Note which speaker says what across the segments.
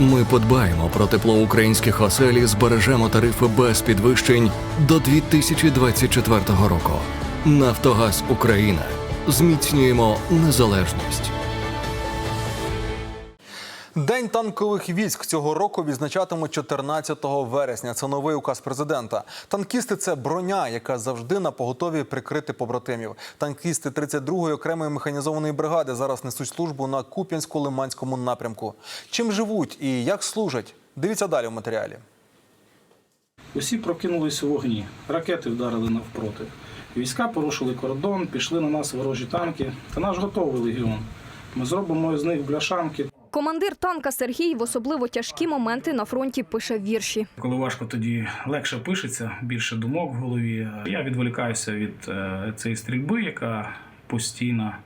Speaker 1: Ми подбаємо про тепло українських осель і збережемо тарифи без підвищень до 2024 року. Нафтогаз Україна. Зміцнюємо незалежність.
Speaker 2: День танкових військ цього року відзначатимуть 14 вересня. Це новий указ президента. Танкісти це броня, яка завжди на поготові прикрити побратимів. Танкісти 32-ї окремої механізованої бригади зараз несуть службу на Куп'янсько-Лиманському напрямку. Чим живуть і як служать? Дивіться далі в матеріалі.
Speaker 3: Усі прокинулись у вогні, ракети вдарили навпроти. Війська порушили кордон, пішли на нас ворожі танки та наш готовий легіон. Ми зробимо з них бляшанки.
Speaker 4: Командир танка Сергій в особливо тяжкі моменти на фронті пише вірші.
Speaker 3: Коли важко, тоді легше пишеться, більше думок в голові. Я відволікаюся від е, цієї стрільби, яка постійна,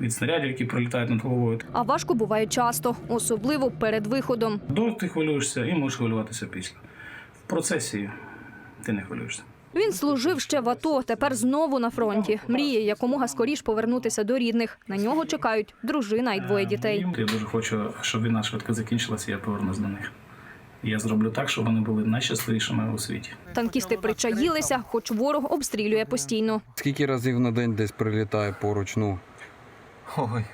Speaker 3: від снарядів, які прилітають над головою.
Speaker 4: А важко буває часто, особливо перед виходом.
Speaker 3: До ти хвилюєшся і можеш хвилюватися після. В процесі ти не хвилюєшся.
Speaker 4: Він служив ще в АТО, тепер знову на фронті. Мріє якомога скоріш повернутися до рідних. На нього чекають дружина і двоє дітей.
Speaker 3: Я дуже хочу, щоб війна швидко закінчилася, я повернусь до них. Я зроблю так, щоб вони були найщасливішими у світі.
Speaker 4: Танкісти причаїлися, хоч ворог обстрілює постійно.
Speaker 5: Скільки разів на день десь прилітає поруч? Ну,
Speaker 6: Ой,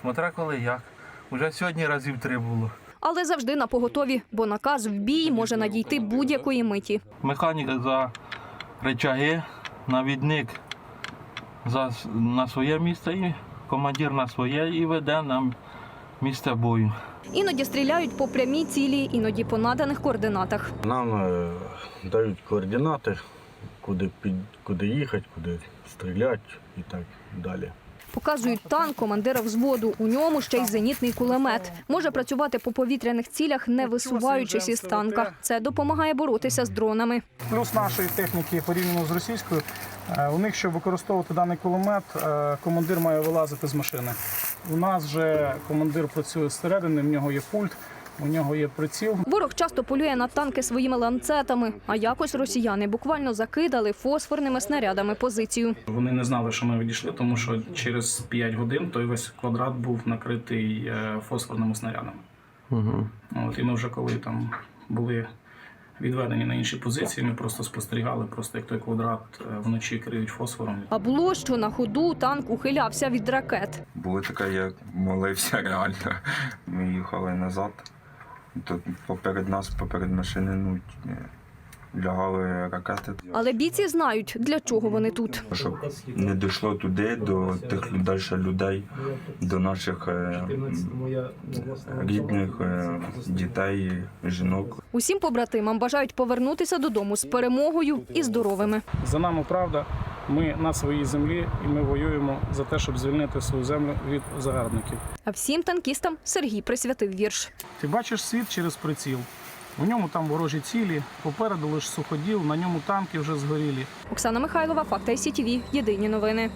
Speaker 6: смотря коли як. Уже сьогодні разів три було.
Speaker 4: Але завжди на поготові, бо наказ в бій може надійти будь-якої миті.
Speaker 6: Механік за речаги, навідник за, на своє місце і командир на своє і веде нам місце бою.
Speaker 4: Іноді стріляють по прямій цілі, іноді по наданих координатах.
Speaker 7: Нам е, дають координати, куди, під, куди їхати, куди стріляти і так далі.
Speaker 4: Показують танк командира взводу. У ньому ще й зенітний кулемет. Може працювати по повітряних цілях, не висуваючись із танка. Це допомагає боротися з дронами.
Speaker 8: Плюс нашої техніки порівняно з російською, е, у них, щоб використовувати даний кулемет, е, командир має вилазити з машини. У нас же командир працює зсередини, в нього є пульт, у нього є приціл.
Speaker 4: Ворог часто полює на танки своїми ланцетами, а якось росіяни буквально закидали фосфорними снарядами позицію.
Speaker 3: Вони не знали, що ми відійшли, тому що через 5 годин той весь квадрат був накритий е, фосфорними снарядами.
Speaker 6: Угу.
Speaker 3: От, і ми вже коли там були відведені на інші позиції, ми просто спостерігали, просто як той квадрат е, вночі криють фосфором.
Speaker 4: А було, що на ходу танк ухилявся від ракет.
Speaker 9: Було таке, я молився реально. Ми їхали назад. Тут поперед нас, поперед машини, ну, е, лягали ракети.
Speaker 4: Але бійці знають, для чого вони тут.
Speaker 9: Щоб не дійшло туди, до тих далі людей, до наших е, рідних, е, дітей, жінок.
Speaker 4: Усім побратимам бажають повернутися додому з перемогою і здоровими.
Speaker 8: За нами правда, ми на своїй землі і ми воюємо за те, щоб звільнити свою землю від загарбників.
Speaker 4: А всім танкістам Сергій присвятив вірш.
Speaker 8: Ти бачиш світ через приціл. У ньому там ворожі цілі, попереду лише суходіл, на ньому танки вже згорілі.
Speaker 4: Оксана Михайлова, Факти СІТВ. Єдині новини.